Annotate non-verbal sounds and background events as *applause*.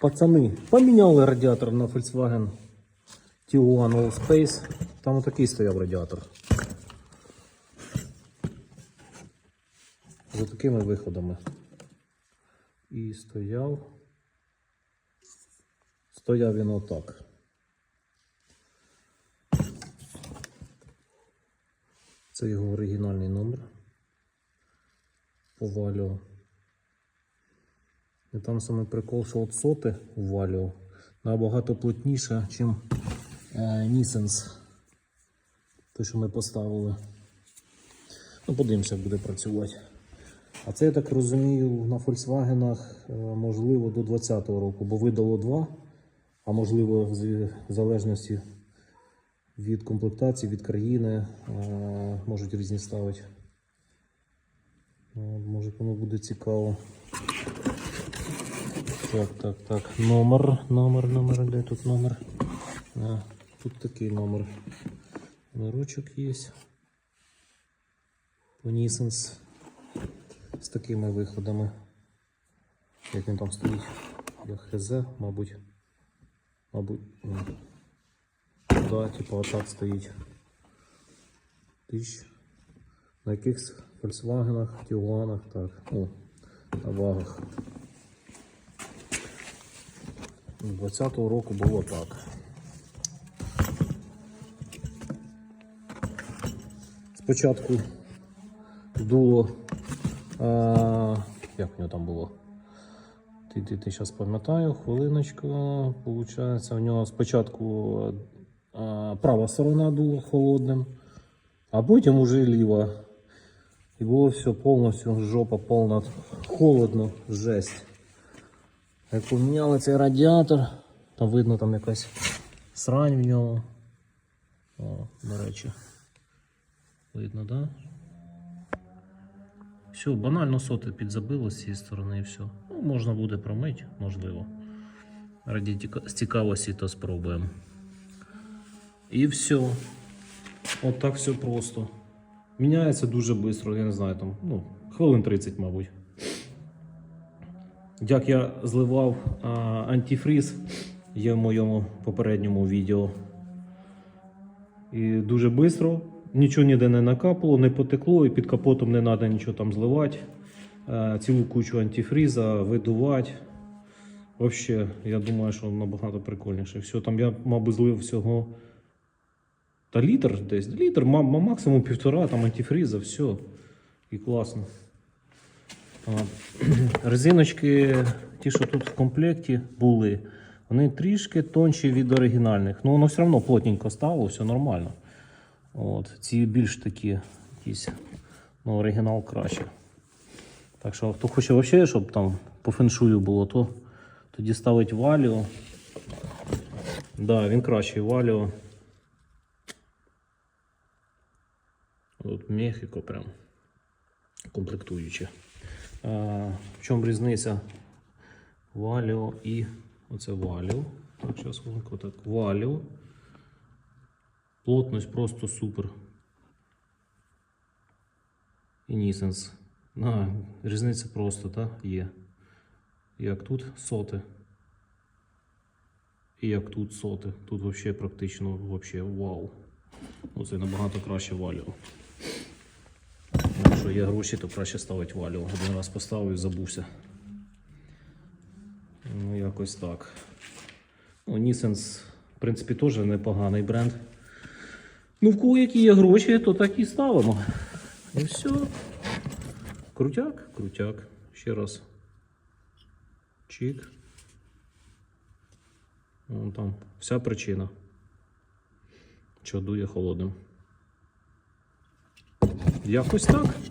Пацани, поміняли радіатор на Volkswagen Tiguan Allspace. Там отакий стояв радіатор. За такими виходами. І стояв. Стояв він отак. Це його оригінальний номер. По Валіо. І там саме прикол, що от соти Валіо набагато плотніше, ніж е, Nissens. Те, що ми поставили. Ну, подивимося, як буде працювати. А це, я так розумію, на Volkswagen е, можливо до 2020 року, бо видало два, а можливо, в залежності від комплектації, від країни е, можуть різні ставити. Може, кому буде цікаво. Так, так, так. Номер, номер, номер, де тут номер? А, тут такий номер. Номерочок є. Понісенс. З такими виходами. Як він там стоїть? Я хз, мабуть. Мабуть. Да, типу отак стоїть. Тисяч. На якихось Volkswagen, Тiguanах, так. О, на вагах. 20-го року було так. Спочатку дуло. А, як в нього там було? Ти, ти, ти зараз пам'ятаю, хвилиночку. Получається, в нього спочатку а, права сторона дула холодним, а потім уже ліва. І було все повністю жопа повна холодно, жесть. Як поміняли цей радіатор, там видно там якась срань в ньому. О, до речі. Видно, да? Все, банально соти підзабило з цієї сторони і все. Ну, можна буде промити, можливо. Раді цікавості то спробуємо. І все. От все просто. Міняється дуже швидко, я не знаю, там, ну, хвилин 30, мабуть. Як я зливав а, антифріз, є в моєму попередньому відео. І дуже швидко, нічого ніде не накапало, не потекло, і під капотом не треба нічого там зливати. Е, Цілу кучу антифріза, видувати. Взагалі, я думаю, що набагато прикольніше. Все, там я, мабуть, злив всього. Та літр десь. Літр, ма- ма- максимум півтора там антифріза, все. І класно. *clears throat* Резиночки, ті, що тут в комплекті були, вони трішки тонші від оригінальних. Ну, воно все одно плотненько стало, все нормально. От, ці більш такі якісь, ну, оригінал краще. Так що, хто хоче взагалі, щоб там по феншую було, то тоді ставить валіо. Да, він кращий валіо. От Мехіко прям комплектуючи. А, в чому різниця Валіо і оце Валіо. Так, зараз хвилинку так. Валіо. Плотність просто супер. І Нісенс. А, різниця просто, так, є. Як тут соти. І як тут соти. Тут взагалі практично вообще вау. Оце набагато краще валіо. Якщо є гроші, то краще ставити валіо. Один раз поставив і забувся. Ну, якось так. Ну, Нісенс, в принципі, теж непоганий бренд. Ну, в кого які є гроші, то так і ставимо. І все. Крутяк, крутяк. Ще раз. Чик. Вон там. Вся причина. Що дує холодним. Якось так.